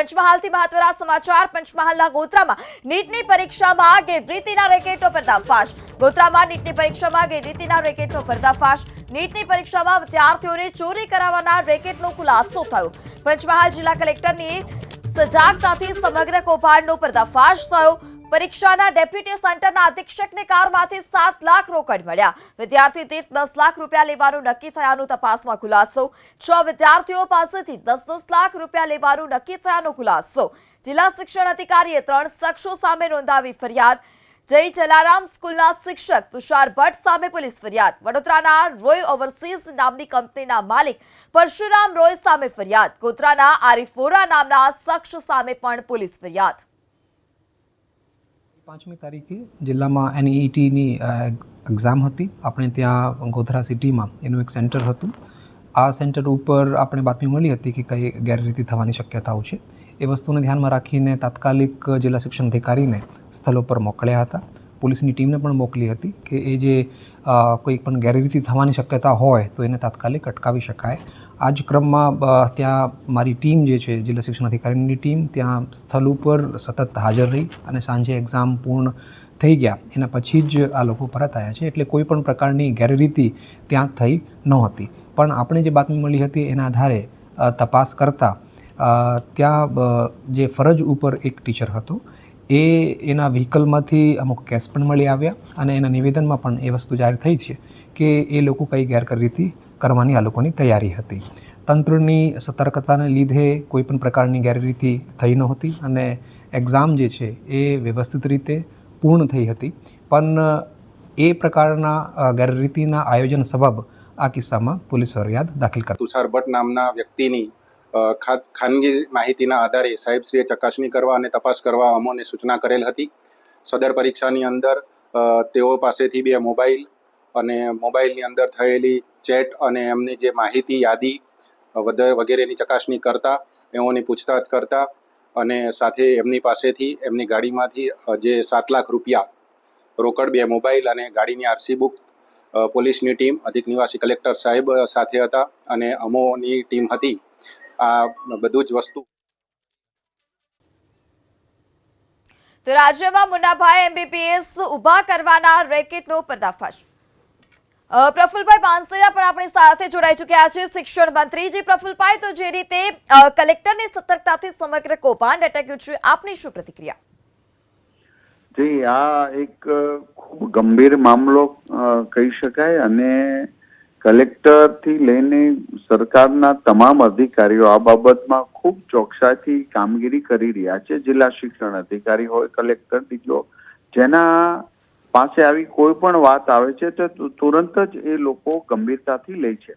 પંચમહાલથી મહત્વના સમાચાર. પંચમહાલના ગોત્રામાં નીટની પરીક્ષામાં ગેરરીતિના રેકેટો પર્દાફાશ. ગોત્રામાં નીટની પરીક્ષામાં ગેરરીતિના રેકેટનો પર્દાફાશ. નીટની પરીક્ષામાં વિદ્યાર્થીઓને ચોરી કરાવવાના રેકેટનો ખુલાસો થયો. પંચમહાલ જિલ્લા કલેક્ટરની સજાગતાથી સમગ્ર કૌભાંડનો પર્દાફાશ થયો. પરીક્ષાના ડેપ્યુટી સેન્ટરના અધિક્ષકને કારમાંથી સાત લાખ રોકડ મળ્યા. વિદ્યાર્થી દીઠ દસ લાખ રૂપિયા લેવાનું નક્કી થયાનું તપાસમાં ખુલાસો. છ વિદ્યાર્થીઓ પાસેથી દસ દસ લાખ રૂપિયા લેવાનું નક્કી થયાનો ખુલાસો. જિલ્લા શિક્ષણ અધિકારીએ ત્રણ શખ્સો સામે નોંધાવી ફરિયાદ. જય જલારામ સ્કૂલના શિક્ષક તુષાર ભટ્ટ સામે પોલીસ ફરિયાદ. વડોદરાના રોય ઓવરસીઝ નામની કંપનીના માલિક પરશુરામ રોય સામે ફરિયાદ. ગોધરાના આરિફોરા નામના શખ્સ સામે પણ પોલીસ ફરિયાદ. પાંચમી તારીખે જિલ્લામાં એનઈટીની એક્ઝામ હતી. આપણે ત્યાં ગોધરા સિટીમાં એનું એક સેન્ટર હતું. આ સેન્ટર ઉપર આપણે બાતમી મળી હતી કે કઈ ગેરરીતિ થવાની શક્યતાઓ છે. એ વસ્તુને ધ્યાનમાં રાખીને તાત્કાલિક જિલ્લા શિક્ષણ અધિકારીને સ્થળ ઉપર મોકલ્યા હતા. પોલીસની ટીમને પણ મોકલી હતી કે એ જે કોઈ પણ ગેરરીતિ થવાની શક્યતા હોય તો એને તાત્કાલિક અટકાવી શકાય. આ જ ક્રમમાં ત્યાં મારી ટીમ જે છે, જિલ્લા શિક્ષણ અધિકારીની ટીમ, ત્યાં સ્થળ ઉપર સતત હાજર રહી અને સાંજે એક્ઝામ પૂર્ણ થઈ ગયા. એના પછી જ આ લોકો પરત આવ્યા છે. એટલે કોઈ પણ પ્રકારની ગેરરીતિ ત્યાં થઈ નહોતી પણ આપણે જે બાતમી મળી હતી એના આધારે તપાસ કરતાં ત્યાં જે ફરજ ઉપર એક ટીચર હતો, એ એના વ્હીકલમાંથી અમુક કેસ પણ મળી આવ્યા અને એના નિવેદનમાં પણ એ વસ્તુ જાહેર થઈ છે કે એ લોકો કઈ ગેરરીતિ કરવાની આ લોકોની તૈયારી હતી. તંત્રની સતર્કતાને લીધે કોઈ પણ પ્રકારની ગેરરીતિ થઈ નહોતી અને એક્ઝામ જે છે એ વ્યવસ્થિત રીતે પૂર્ણ થઈ હતી. પણ એ પ્રકારના ગેરરીતિના આયોજન સબબ આ કિસ્સામાં પોલીસ ફરિયાદ દાખલ કરી તુષાર ભટ્ટ નામના વ્યક્તિની ખાનગી માહિતીના આધારે સાહેબશ્રીએ ચકાસણી કરવા અને તપાસ કરવા અમોને સૂચના કરેલ હતી. સદર પરીક્ષાની અંદર તેઓ પાસેથી બે મોબાઈલ અને મોબાઈલની અંદર થયેલી ચેટ અને એમની જે માહિતી, યાદી વગેરેની ચકાસણી કરતા એઓની પૂછતાછ કરતા અને સાથે એમની પાસેથી, એમની ગાડીમાંથી જે સાત લાખ રૂપિયા રોકડ બે મોબાઈલ અને ગાડીની આરસી બુક પોલીસની ટીમ, અધિક નિવાસી કલેક્ટર સાહેબ સાથે હતા અને અમોની ટીમ હતી. આ બધું જ વસ્તુ તો રાજ્યમાં મુન્નાભાઈ એમબીબીએસ ઊભા કરવાના રેકેટનો પર્દાફાશ. પ્રફુલભાઈ પાનસેરા પણ આપણી સાથે જોડાઈ ચૂક્યા છે. શિક્ષણ મંત્રીજી પ્રફુલભાઈ, તો જે રીતે કલેક્ટરની સતર્કતાથી સમગ્ર કૌભાંડ અટક્યું છે, આપની શું પ્રતિક્રિયા? જી, આ એક ખૂબ ગંભીર મામલો કહી શકાય અને કલેક્ટરથી લઈને સરકારના તમામ અધિકારીઓ આ બાબતમાં ખૂબ ચોકસાઈથી કામગીરી કરી રહ્યા છે. જિલ્લા શિક્ષણ અધિકારી હોય, કલેક્ટર, બીજો, જેના પાસે આવી કોઈ પણ વાત આવે છે, તો તુરંત જ એ લોકો ગંભીરતાથી લે છે.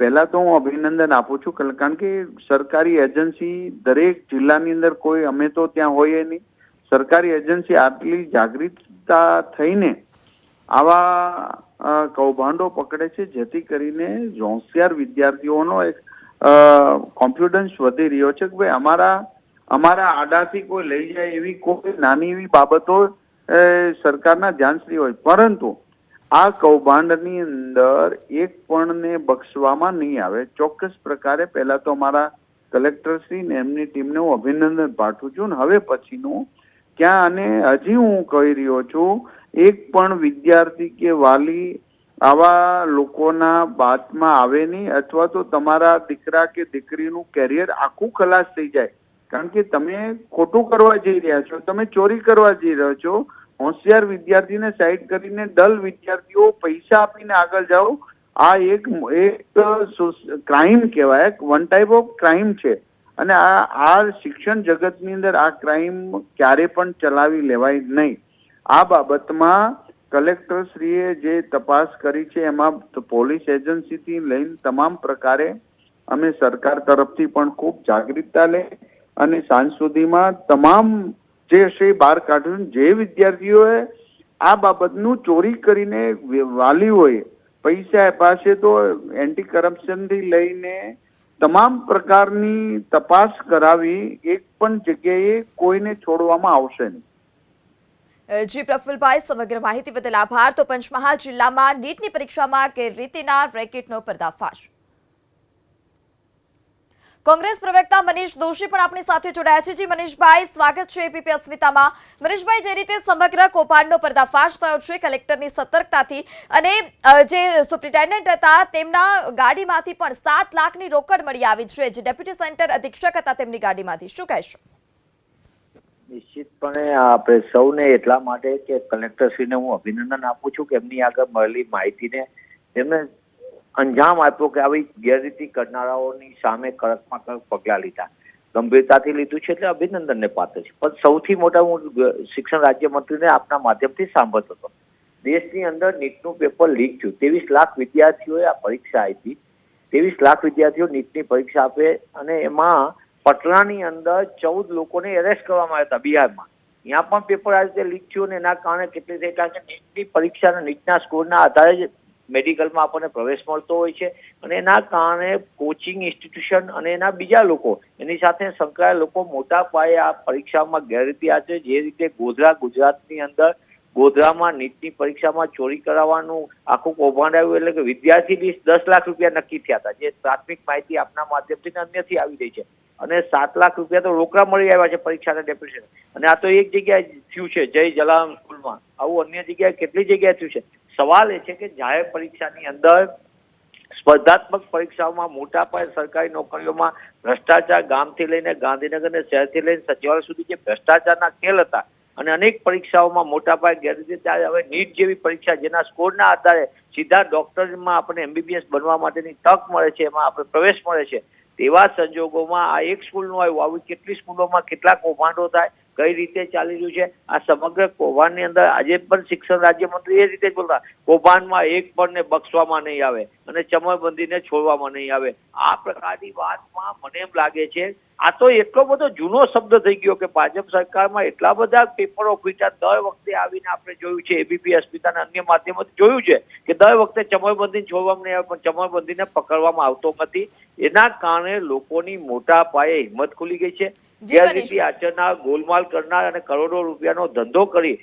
પહેલા તો હું અભિનંદન આપું છું કારણ કે સરકારી એજન્સી દરેક જિલ્લાની અંદર કોઈ, અમે તો ત્યાં હોઈએ નહીં. સરકારી એજન્સી આટલી જાગૃતતા થઈને આવા કૌભાંડો પકડે છે, જેથી કરીને હોશિયાર વિદ્યાર્થીઓનો એક કોન્ફિડન્સ વધી રહ્યો છે કે ભાઈ અમારા અમારા આડાથી કોઈ લઈ જાય એવી કોઈ નાની એવી બાબતો સરકારના ધ્યાનશ્રી હોય. પરંતુ આ કૌભાંડની અંદર એક પણને બક્ષવામાં નહીં આવે. ચોક્કસ પ્રકારે પહેલા તો અમારા કલેક્ટરશ્રી ને એમની ટીમને હું અભિનંદન પાઠવું છું. ને હવે પછીનું ક્યાં અને હજી હું કહી રહ્યો છું, એક પણ વિદ્યાર્થી કે વાલી આવા લોકોના બાતમાં આવે નહીં, અથવા તો તમારા દીકરા કે દીકરીનું કેરિયર આખું ખલાસ થઈ જાય. કારણ કે તમે ખોટું કરવા જઈ રહ્યા છો, તમે ચોરી કરવા જઈ રહ્યો છો હોશિયાર વિદ્યાર્થીને સાઈડ કરીને ડલ વિદ્યાર્થીઓ પૈસા આપીને આગળ જાઓ. આ એક એક ક્રાઇમ કહેવાય. વન ટાઈપ ઓફ ક્રાઇમ છે. અને આ આ શિક્ષણ જગતની અંદર આ ક્રાઇમ ક્યારે પણ ચલાવી લેવાય નહીં. આ બાબતમાં કલેક્ટરશ્રીએ જે તપાસ કરી છે, એમાં પોલીસ એજન્સીથી લઈને તમામ પ્રકારે અમે સરકાર તરફથી પણ ખૂબ જાગૃતતા લે અને સાંજ સુધીમાં તમામ જે શ્રી બહાર કાઢ્યું જે વિદ્યાર્થીઓએ આ બાબતનું ચોરી કરીને વાલીઓએ પૈસા આપ્યા તો એન્ટી કરપ્શનથી લઈને તમામ પ્રકારની તપાસ કરાવી એક પણ જગ્યાએ કોઈને છોડવામાં આવશે નહીં. જી, પ્રફુલભાઈ, સમગ્ર માહિતી બદલ આભાર. તો પંચમહાલ જિલ્લામાં નીટની પરીક્ષામાં કે રીતેના રેકેટનો પર્દાફાશ? કોંગ્રેસ પ્રવક્તા મનીષ દોશી પણ આપણી સાથે જોડાયા છે. જી મનીષભાઈ, સ્વાગત છે એપીપી અસ્મિતામાં. મનીષભાઈ, જે રીતે સમગ્ર કૌભાંડનો પર્દાફાશ થયો છે કલેક્ટરની સતર્કતાથી અને જે સુપ્રિન્ટેન્ડન્ટ હતા તેમના ગાડીમાંથી પણ સાત લાખની રોકડ મળી આવી છે. જે ડેપ્યુટી સેન્ટર અધિક્ષક હતા તેમની ગાડીમાંથી. શું કહેશો? નિશ્ચિતપણે આપણે સૌને એટલા માટે કે કલેક્ટરશ્રીને હું અભિનંદન આપું છું કે એમની આગળ મળેલી માહિતીને તેમને અંજામ આપ્યો કે આવી ગેરરીતિ કરનારાઓની સામે કડકમાં કડક પગલાં લીધા. ગંભીરતાથી લીધું છે એટલે અભિનંદનને પાત્ર છે. પણ સૌથી મોટા હું શિક્ષણ રાજ્યમંત્રીને આપના માધ્યમથી સાંભળતો હતો. દેશની અંદર નીટનું પેપર લીક થયું. ત્રેવીસ લાખ વિદ્યાર્થીઓએ આ પરીક્ષા આપી. ત્રેવીસ લાખ વિદ્યાર્થીઓ નીટની પરીક્ષા આપે અને એમાં પટનાની અંદર ચૌદ લોકોને એરેસ્ટ કરવામાં આવ્યા હતા બિહારમાં. ત્યાં પણ પેપર આ રીતે લીક થયું અને એના કારણે કેટલી થઈ કારણ કે નીટની પરીક્ષા નીટના સ્કોરના આધારે જ મેડિકલમાં આપણને પ્રવેશ મળતો હોય છે અને એના કારણે કોચિંગ ઇન્સ્ટિટ્યુશન અને એના બીજા લોકો, એની સાથે સંકળાયેલા લોકો મોટા પાયે આ પરીક્ષામાં ગેરરીતિ આચરે જે રીતે ગોધરા ગુજરાતની અંદર ગોધરામાં નીટની પરીક્ષામાં ચોરી કરાવવાનું આખું કૌભાંડ આવ્યું એટલે કે વિદ્યાર્થી દીઠ દસ લાખ રૂપિયા નક્કી થયા હતા. જે પ્રાથમિક માહિતી આપના માધ્યમથી અન્યથી આવી રહી છે. અને સાત લાખ રૂપિયા તો રોકડા મળી આવ્યા છે પરીક્ષાના ડેપ્યુટેશન. અને આ તો એક જગ્યાએ થયું છે જય જલારામ સ્કૂલમાં. આવું અન્ય જગ્યાએ કેટલી જગ્યાએ થયું છે? સવાલ એ છે કે જાહેર પરીક્ષાની અંદર સ્પર્ધાત્મક પરીક્ષાઓમાં મોટા પાયે સરકારી નોકરીઓમાં ભ્રષ્ટાચાર ગામથી લઈને ગાંધીનગર અને શહેરથી લઈને સચિવાલય સુધી જે ભ્રષ્ટાચારના ખેલ હતા અને અનેક પરીક્ષાઓમાં મોટા પાયે ગેરરીતિ હવે નીટ જેવી પરીક્ષા જેના સ્કોરના આધારે સીધા ડોક્ટરમાં આપણે એમબીબીએસ બનવા માટેની તક મળે છે, એમાં આપણે પ્રવેશ મળે છે. તેવા સંજોગોમાં આ એક સ્કૂલનું આવ્યું. આવી કેટલી સ્કૂલોમાં કેટલા કૌભાંડો થાય કઈ રીતે ચાલી રહ્યું છે? આ સમગ્ર કૌભાંડની અંદર આજે પણ શિક્ષણ રાજ્યમંત્રી એ રીતે બોલતા, કૌભાંડમાં એક પણ ને બક્ષવામાં નહીં આવે અને ચમરબંધીને છોડવામાં નહીં આવે. આ પ્રકારની વાતમાં મને એમ લાગે છે, આ તો એટલો બધો જૂનો શબ્દ થઈ ગયો કે ભાજપ સરકારમાં એટલા બધા પેપરો ફીટા દર વખતે આવીને આપણે જોયું છે એબીપી અસ્મિતાના અન્ય માધ્યમોથી જોયું છે કે દર વખતે ચમરબંધીને છોડવામાં નહીં આવે, પણ ચમરબંધીને પકડવામાં આવતો નથી. એના કારણે લોકોની મોટા પાયે હિંમત ખુલી ગઈ છે. ગેરરીતિ મનીષભાઈ. ગોલમાલ કરનાર અને કરોડો રૂપિયાનો ધંધો કરી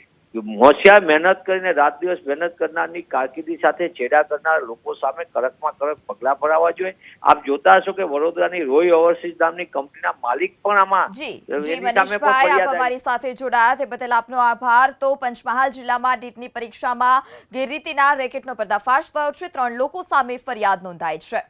હોશિયાર મહેનત કરીને રાત દિવસ મહેનત કરનારની કારકિર્દી સાથે છેડા કરનાર લોકો સામે કડકમાં કડક પગલાં ભરાવા જોઈએ. આપ જોતા હશો કે વડોદરાની રોય ઓવરસીઝ નામની કંપનીના માલિક પણ આમાં જી મનીષભાઈ આપ અમારી સાથે જોડાયા તે બદલ આપનો આભાર. તો પંચમહાલ જિલ્લામાં નીટની પરીક્ષામાં ગેરરીતિના રેકેટનો પર્દાફાશ થયો છે. ત્રણ લોકો સામે ફરિયાદ નોંધાઈ છે.